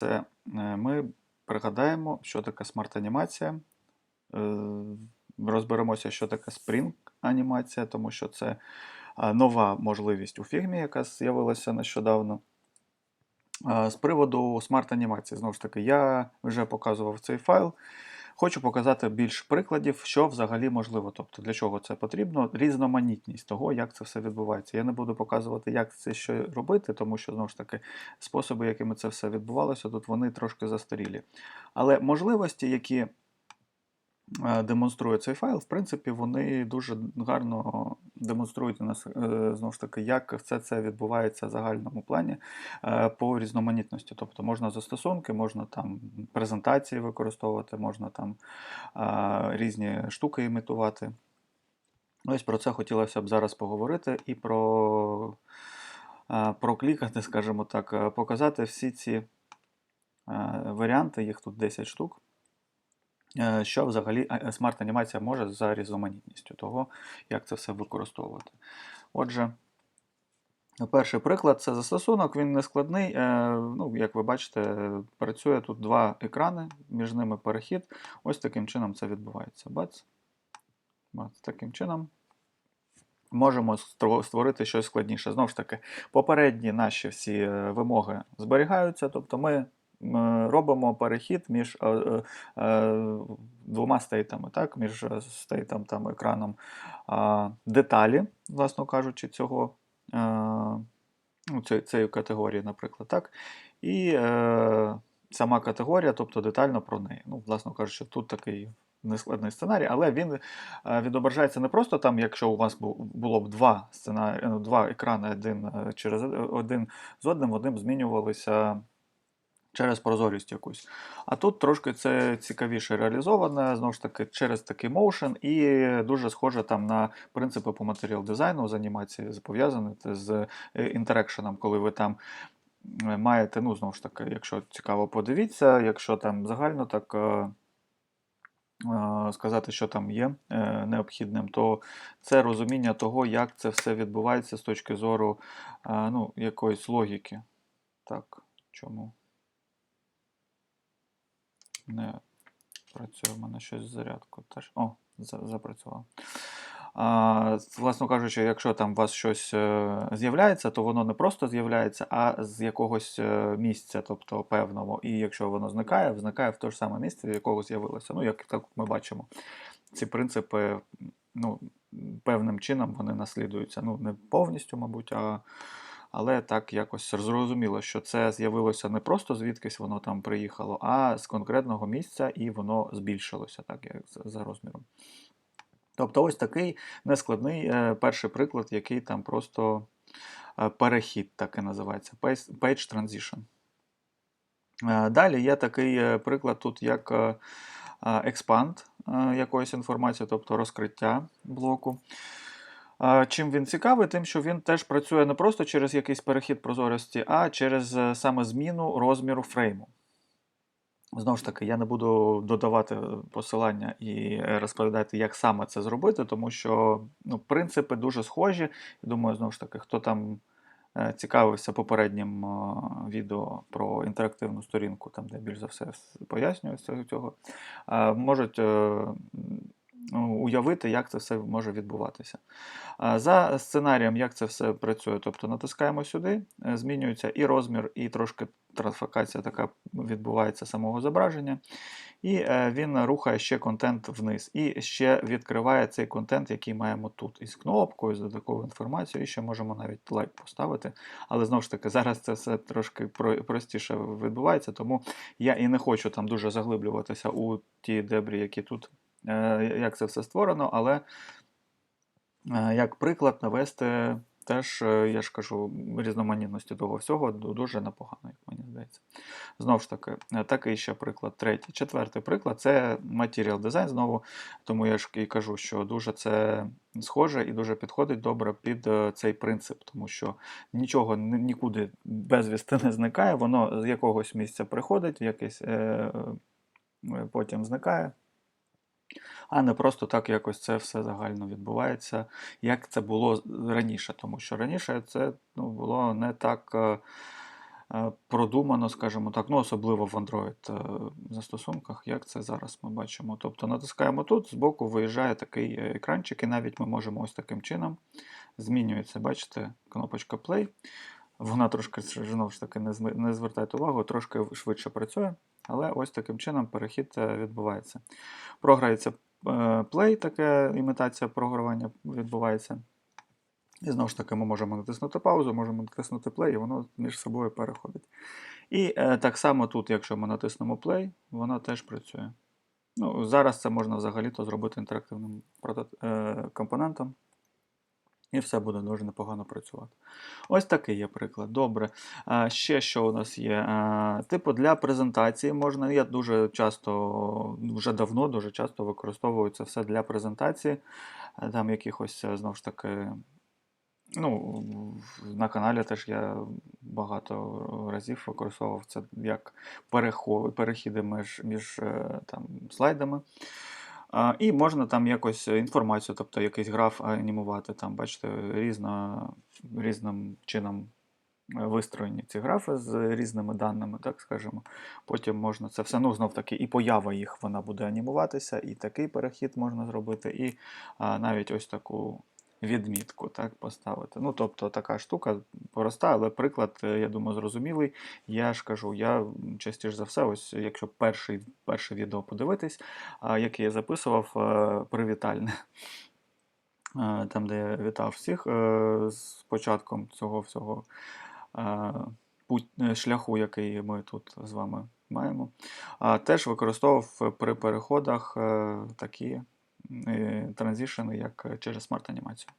Це е, ми пригадаємо, що таке смарт-анімація. Е, Розберемося, що таке Spring анімація, тому що це е, нова можливість у фігмі, яка з'явилася нещодавно. З приводу смарт-анімації, знову ж таки, я вже показував цей файл. Хочу показати більш прикладів, що взагалі можливо. Тобто для чого це потрібно, різноманітність того, як це все відбувається. Я не буду показувати, як це що робити, тому що знову ж таки способи, якими це все відбувалося, тут вони трошки застарілі. Але можливості, які демонструє цей файл, в принципі, вони дуже гарно демонструють нас е, знову ж таки, як все це відбувається в загальному плані е, по різноманітності. Тобто можна застосунки, можна там презентації використовувати, можна там е, різні штуки імітувати. Ось про це хотілося б зараз поговорити і про, е, проклікати, скажімо так, е, показати всі ці е, варіанти, їх тут 10 штук. Е, Що взагалі смарт-анімація може за різноманітністю того, як це все використовувати. Отже, перший приклад це застосунок, він не складний. е, Ну, як ви бачите, працює тут два екрани, між ними перехід. Ось таким чином це відбувається. Бац. Бац, таким чином. Можемо створити щось складніше. Знову ж таки, попередні наші всі е, вимоги зберігаються, тобто ми робимо перехід між е, е, е, двома стейтами, так? між е, стейтом там, екраном а, деталі, власно кажучи, цього, е, ну, цієї, категорії, наприклад, так? і е, сама категорія, тобто детально про неї. Ну, власно кажучи, тут такий нескладний сценарій, але він е, відображається не просто там, якщо у вас було б два сценарі, ну, два екрани, один е, через один з одним, одним змінювалися через прозорість якусь. А тут трошки це цікавіше реалізоване, знову ж таки, через такий моушен, і дуже схоже там на принципи по матеріал дизайну з анімації, пов'язане з е, інтерекшеном, коли ви там е, маєте, ну, знову ж таки, якщо цікаво, подивіться, якщо там загально так. е, е, Сказати, що там є е, необхідним, то це розуміння того, як це все відбувається з точки зору е, ну, якоїсь логіки. Так, чому? Не працює в мене щось з зарядкою теж. О, за- запрацювало. А, власно кажучи, якщо там у вас щось е, з'являється, то воно не просто з'являється, а з якогось е, місця, тобто певного. І якщо воно зникає, зникає в те ж саме місце, в якого з'явилося. Ну, як так ми бачимо. Ці принципи, ну, певним чином вони наслідуються. Ну, не повністю, мабуть, а але так якось зрозуміло, що це з'явилося не просто звідкись воно там приїхало, а з конкретного місця і воно збільшилося, так як за- розміром. Тобто, ось такий нескладний е, перший приклад, який там просто е, перехід, так і називається, Page transition. Е, Далі є такий приклад тут, як е, е, е, якоїсь інформації, тобто розкриття блоку. Е, Чим він цікавий, тим, що він теж працює не просто через якийсь перехід прозорості, а через е, саме зміну розміру фрейму. Знову ж таки, я не буду додавати посилання і розповідати, як саме це зробити, тому що ну, принципи дуже схожі. Думаю, знову ж таки, хто там е, цікавився попереднім е, відео про інтерактивну сторінку, там де більш за все пояснюється цього, е, можуть е, уявити, як це все може відбуватися. За сценарієм, як це все працює, тобто натискаємо сюди, е, змінюється і розмір, і трошки трансфокація така відбувається самого зображення. І е, він рухає ще контент вниз. І ще відкриває цей контент, який маємо тут. Із кнопкою, з додатковою інформацією, і ще можемо навіть лайк поставити. Але знову ж таки, зараз це все трошки простіше відбувається, тому я і не хочу там дуже заглиблюватися у ті дебрі, які тут, як це все створено, але Е, Як приклад навести теж, е, я ж кажу, різноманітності того всього дуже непогано, як мені здається. Знову ж таки, е, такий ще приклад. Третій. Четвертий приклад це матеріал дизайн. Знову, тому я ж і кажу, що дуже це схоже і дуже підходить добре під е, цей принцип, тому що нічого нікуди безвісти не зникає, воно з якогось місця приходить, якесь, е, е, потім зникає а не просто так якось це все загально відбувається, як це було раніше. Тому що раніше це ну, було не так е, е, продумано, скажімо так, ну особливо в Android е, застосунках, як це зараз ми бачимо. Тобто натискаємо тут, збоку виїжджає такий екранчик, і навіть ми можемо ось таким чином змінюється, бачите, кнопочка Play. Вона трошки знову ж таки не звертайте увагу, трошки швидше працює, але ось таким чином перехід відбувається. Програється Play, таке імітація програвання відбувається. І знову ж таки, ми можемо натиснути паузу, можемо натиснути play, і воно між собою переходить. І е, так само тут, якщо ми натиснемо play, воно теж працює. Ну, зараз це можна взагалі-то зробити інтерактивним е, компонентом. І все буде дуже непогано працювати. Ось такий є приклад. Добре. А, ще що у нас є? А, типу для презентації можна. Я дуже часто, вже давно, дуже часто використовую це все для презентації. Там якихось, е, знову ж таки, Ну, на каналі теж я багато разів використовував це як перехіди між, між е, там, слайдами. І можна там якось інформацію, тобто якийсь граф анімувати. Там, бачите, різно, різним чином е, вистроєні ці графи з різними даними, так скажемо. Потім можна це все, ну, знов таки, і поява їх вона буде анімуватися, і такий перехід можна зробити, і навіть ось таку відмітку так, поставити. Ну, тобто така штука проста, але приклад, е, я думаю, зрозумілий. Я ж кажу, я частіше за все, ось якщо перший, перше відео подивитись, яке я записував, е, привітальне. е, Там, де я вітав всіх з початком цього всього шляху, який ми тут з вами маємо. Теж використовував при переходах такі е, транзишени, як через смарт-анімацію.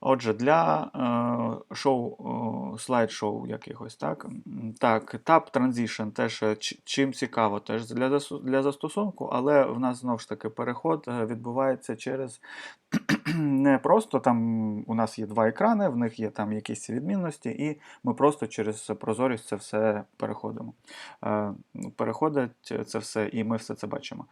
Отже, для е, шоу, слайд-шоу якихось, так? Так, Tab Transition теж е, чим цікаво, теж для, для застосунку, але в нас знову ж таки переход е, відбувається через не просто там у нас є два екрани, в них є там якісь відмінності, і ми просто через прозорість це все переходимо. Е, ну, Переходить це все, і ми все це бачимо.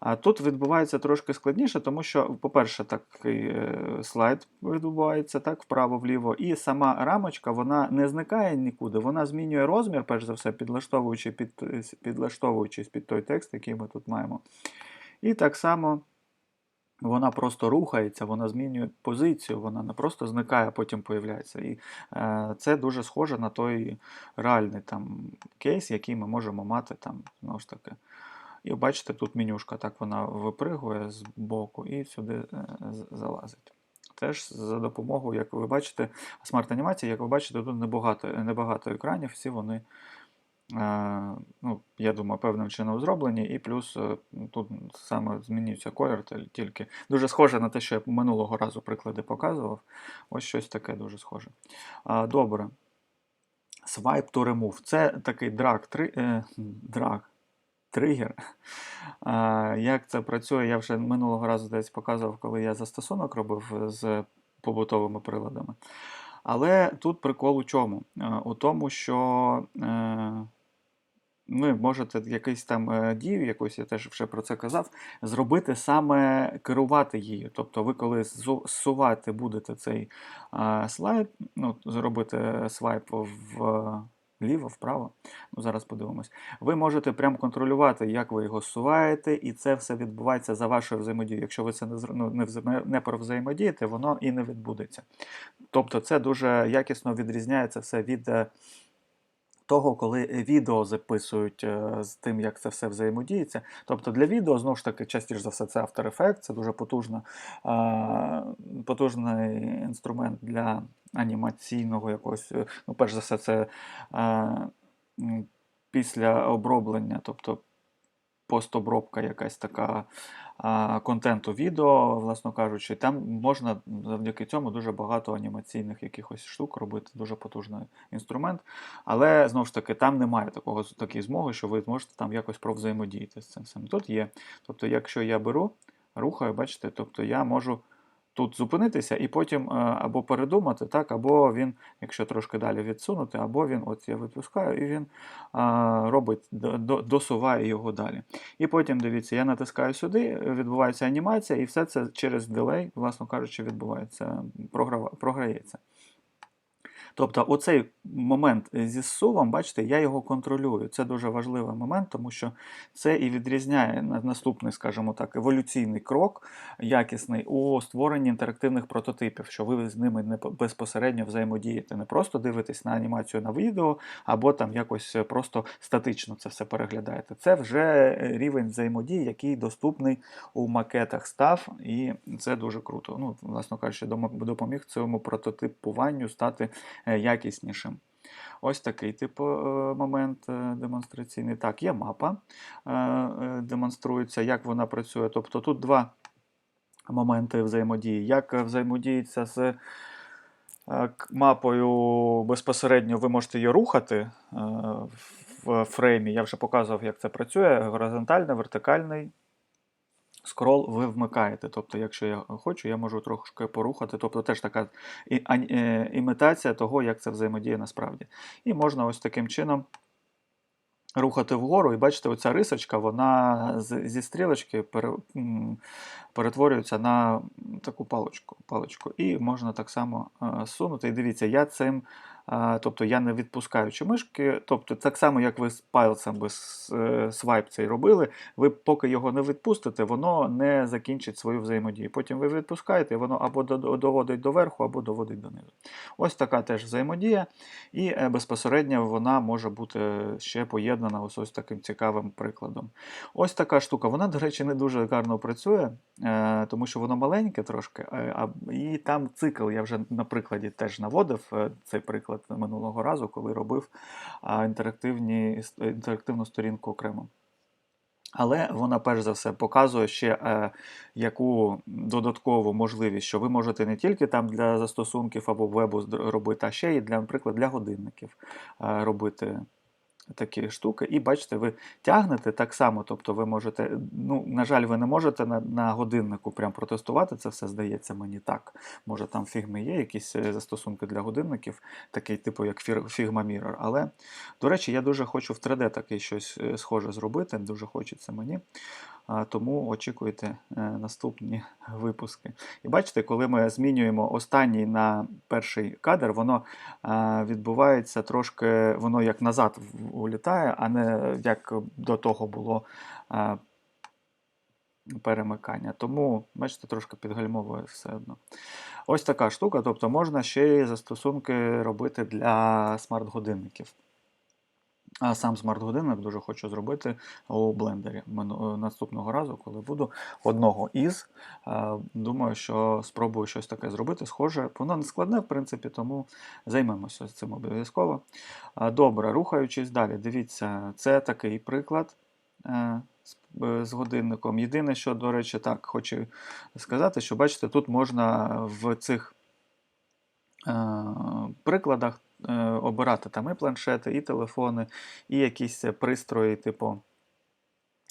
А тут відбувається трошки складніше, тому що, по-перше, такий слайд відбувається так, вправо-вліво, і сама рамочка вона не зникає нікуди, вона змінює розмір, перш за все, підлаштовуючи під, підлаштовуючись під той текст, який ми тут маємо. І так само. Вона просто рухається, вона змінює позицію, вона не просто зникає, а потім появляється. І е, це дуже схоже на той реальний там кейс, який ми можемо мати там, знову ж таки. І бачите, тут менюшка, так вона випригує з боку і сюди е, залазить. Теж за допомогою, як ви бачите, смарт-анімації, як ви бачите, тут небагато, небагато екранів, всі вони, е, ну, я думаю, певним чином зроблені, і плюс е, тут саме змінюється колір тільки. Дуже схоже на те, що я минулого разу приклади показував. Ось щось таке дуже схоже. А, Добре. Swipe to remove. Це такий драг, три, е, драг тригер. Як це працює, я вже минулого разу десь показував, коли я застосунок робив з побутовими приладами. Але тут прикол у чому? Е, У тому, що е, ви можете якийсь там е, дію, якусь я теж вже про це казав, зробити саме керувати її. Тобто, ви коли зсувати будете цей е, слайд, ну, зробити свайп в вліво, вправо. Ну, зараз подивимось. Ви можете прям контролювати, як ви його зсуваєте, і це все відбувається за вашою взаємодією. Якщо ви це не, ну, не, не провзаємодієте, воно і не відбудеться. Тобто, це дуже якісно відрізняється все від. е, того, коли відео записують е, з тим, як це все взаємодіється. Тобто для відео, знову ж таки, частіше за все, це After Effects, це дуже потужна, е, потужний інструмент для анімаційного якогось. е, Ну, перш за все, це е, після оброблення, тобто постобробка якась така а, контенту відео, власно кажучи, там можна завдяки цьому дуже багато анімаційних якихось штук робити, дуже потужний інструмент. Але знову ж таки, там немає такого такої змоги, що ви зможете там якось провзаємодіяти з цим. Тут є. Тобто, якщо я беру, рухаю, бачите, тобто я можу тут зупинитися і потім е, або передумати, так, або він, якщо трошки далі відсунути, або він, от я випускаю, і він робить, до- до- досуває його далі. І потім, дивіться, я натискаю сюди, відбувається анімація, і все це через дилей, власно кажучи, відбувається, програється. Тобто, оцей момент зі зсувом, бачите, я його контролюю. Це дуже важливий момент, тому що це і відрізняє наступний, скажімо так, еволюційний крок якісний у створенні інтерактивних прототипів, що ви з ними не безпосередньо взаємодієте. Не просто дивитесь на анімацію на відео, або там якось просто статично це все переглядаєте. Це вже рівень взаємодії, який доступний у макетах став, і це дуже круто. Ну, власно кажучи, допоміг цьому прототипуванню стати якіснішим. Ось такий типу е, момент е, демонстраційний. Так, є мапа, е, е, демонструється, як вона працює. Тобто тут два моменти взаємодії. Як е, взаємодіється з е, мапою безпосередньо, ви можете її рухати е, в фреймі. Я вже показував, як це працює. Горизонтальний, вертикальний скрол ви вмикаєте. Тобто, якщо я хочу, я можу трошки порухати. Тобто теж така е, імітація того, як це взаємодіє насправді. І можна ось таким чином рухати вгору, і бачите, оця рисочка, вона зі стрілочки перетворюється на таку паличку, паличку. І можна так само е, сунути. І дивіться, я цим, тобто я не відпускаючи мишки, тобто так само, як ви з пальцем без е, свайп цей робили, ви поки його не відпустите, воно не закінчить свою взаємодію. Потім ви відпускаєте, воно або до- до- доводить до верху, або доводить донизу. Ось така теж взаємодія, і е, безпосередньо вона може бути ще поєднана ось, ось таким цікавим прикладом. Ось така штука. Вона, до речі, не дуже гарно працює, е, тому що воно маленьке трошки, і там цикл. Я вже на прикладі теж наводив цей приклад минулого разу, коли робив інтерактивні, інтерактивну сторінку окремо. Але вона перш за все показує ще е, яку додаткову можливість, що ви можете не тільки там для застосунків або вебу робити, а ще й для, наприклад, для годинників е, робити такі штуки. І бачите, ви тягнете так само. Тобто ви можете, ну, на жаль, ви не можете на, на годиннику прям протестувати це все, здається мені так. Може, там фігми є якісь е, застосунки для годинників, такий типу, як Фігма Mirror. Але, до речі, я дуже хочу в 3D таке щось е, схоже зробити, дуже хочеться мені. Тому очікуйте е, наступні випуски. І бачите, коли ми змінюємо останній на перший кадр, воно е, відбувається трошки, воно як назад улітає, а не як до того було е, перемикання. Тому, бачите, трошки підгальмовує все одно. Ось така штука, тобто можна ще й застосунки робити для смарт-годинників. А сам смарт-годинник дуже хочу зробити у блендері е, наступного разу, коли буду одного із. Е, Думаю, що спробую щось таке зробити. Схоже, воно не складне, в принципі, тому займемося цим обов'язково. Е, Добре, рухаючись далі, дивіться, це такий приклад з- годинником. Єдине, що, до речі, так хочу сказати, що бачите, тут можна в цих прикладах обирати там і планшети, і телефони, і якісь е, пристрої, типу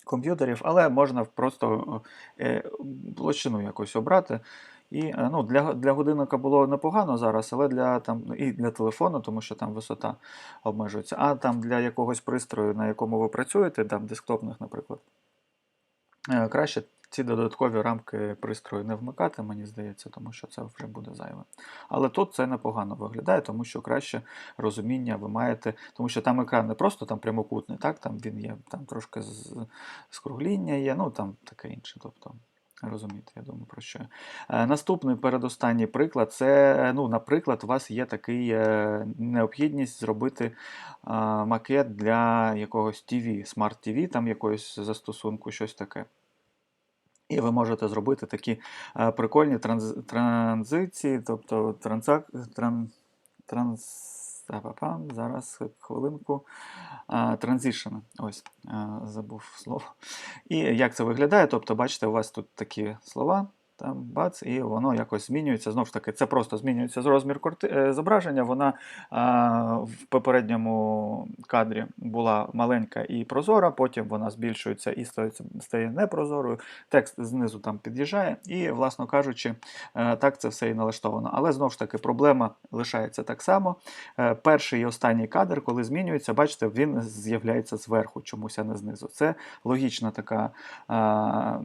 комп'ютерів, але можна просто е, площину якось обрати. І е, ну, для, для годинника було непогано зараз, але для, там, і для телефону, тому що там висота обмежується. А там для якогось пристрою, на якому ви працюєте, там десктопних, наприклад, е, краще ці додаткові рамки пристрою не вмикати, мені здається, тому що це вже буде зайве. Але тут це непогано виглядає, тому що краще розуміння ви маєте, тому що там екран не просто там прямокутний, так, там він є, там трошки скругління є, ну там таке інше. Тобто, розумієте, я думаю, про що. Е, Наступний передостанній приклад це, е, ну, наприклад, у вас є такий е, необхідність зробити е, макет для якогось TV, TV, там якогось застосунку, щось таке. І ви можете зробити такі е, прикольні транз, транзиції, тобто транзак, тран, транс, зараз хвилинку. Транзішени. Ось, е, забув слово. І як це виглядає? Тобто, бачите, у вас тут такі слова. Там бац, і воно якось змінюється. Знову ж таки, це просто змінюється з розмір е, зображення. Вона а, в попередньому кадрі була маленька і прозора, потім вона збільшується і стає, стає непрозорою. Текст знизу там під'їжджає, і, власно кажучи, е, так це все і налаштовано. Але знову ж таки, проблема лишається так само. Е, Перший і останній кадр, коли змінюється, бачите, він з'являється зверху, чомусь, а не знизу. Це логічна така а,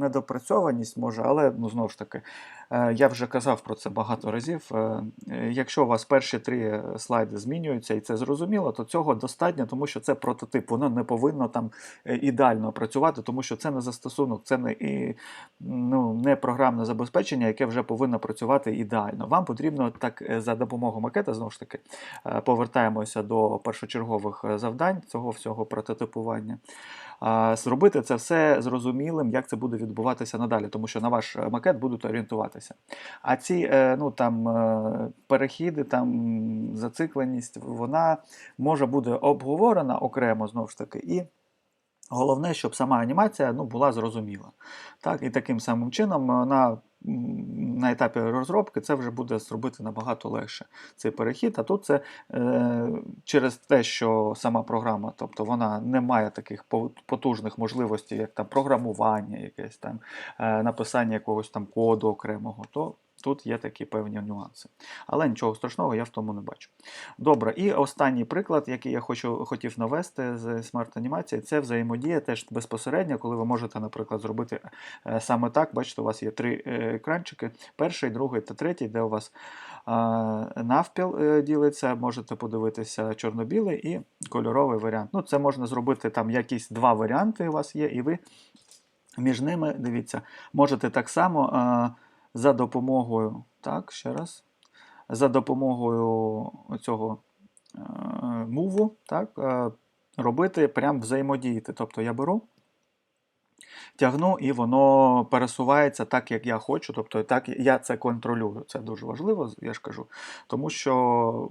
недопрацьованість, зручність може, але ну знову ж таки, е, я вже казав про це багато разів. е, е, Якщо у вас перші три слайди змінюються і це зрозуміло, то цього достатньо, тому що це прототип. Воно не повинно там ідеально працювати, тому що це не застосунок, це не і ну, не програмне забезпечення, яке вже повинно працювати ідеально. Вам потрібно так за допомогою макета, знову ж таки, повертаємося до першочергових завдань цього всього прототипування. Зробити це все зрозумілим, як це буде відбуватися надалі, тому що на ваш е, макет будуть орієнтуватися. А ці е, ну, там, е, перехіди, там, зацикленість, вона може бути обговорена окремо знову ж таки. і Головне, щоб сама анімація ну, була зрозуміла. Так, і таким самим чином е, на, на етапі розробки це вже буде зробити набагато легше цей перехід. А тут це е, через те, що сама програма, тобто вона не має таких по- потужних можливостей, як там програмування, якесь там е, написання якогось там коду окремого, то тут є такі певні нюанси. Але нічого страшного я в тому не бачу. Добре, і останній приклад, який я хочу, хотів навести з смарт-анімації, це взаємодія теж безпосередньо, коли ви можете, наприклад, зробити е, саме так. Бачите, у вас є три е, екранчики: перший, другий та третій, де у вас е, навпіл ділиться, можете подивитися чорно-білий і кольоровий варіант. Ну, це можна зробити там якісь два варіанти у вас є, і ви між ними, дивіться, можете так само за допомогою, так, ще раз, за допомогою цього е, муву, так, е, робити прям взаємодіяти. Тобто я беру, тягну, і воно пересувається так, як я хочу. Тобто так я це контролюю. Це дуже важливо, я ж кажу. Тому що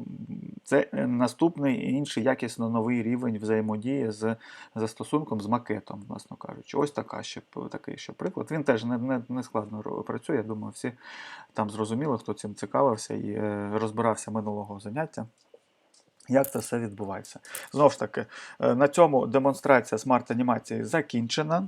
це наступний інший якісно новий рівень взаємодії з застосунком, з макетом, власно кажучи. Ось така ще, такий ще приклад. Він теж не, не, не складно працює. Я думаю, всі там зрозуміли, хто цим цікавився і е, розбирався минулого заняття. Як це все відбувається? Знову ж таки, е, на цьому демонстрація смарт-анімації закінчена.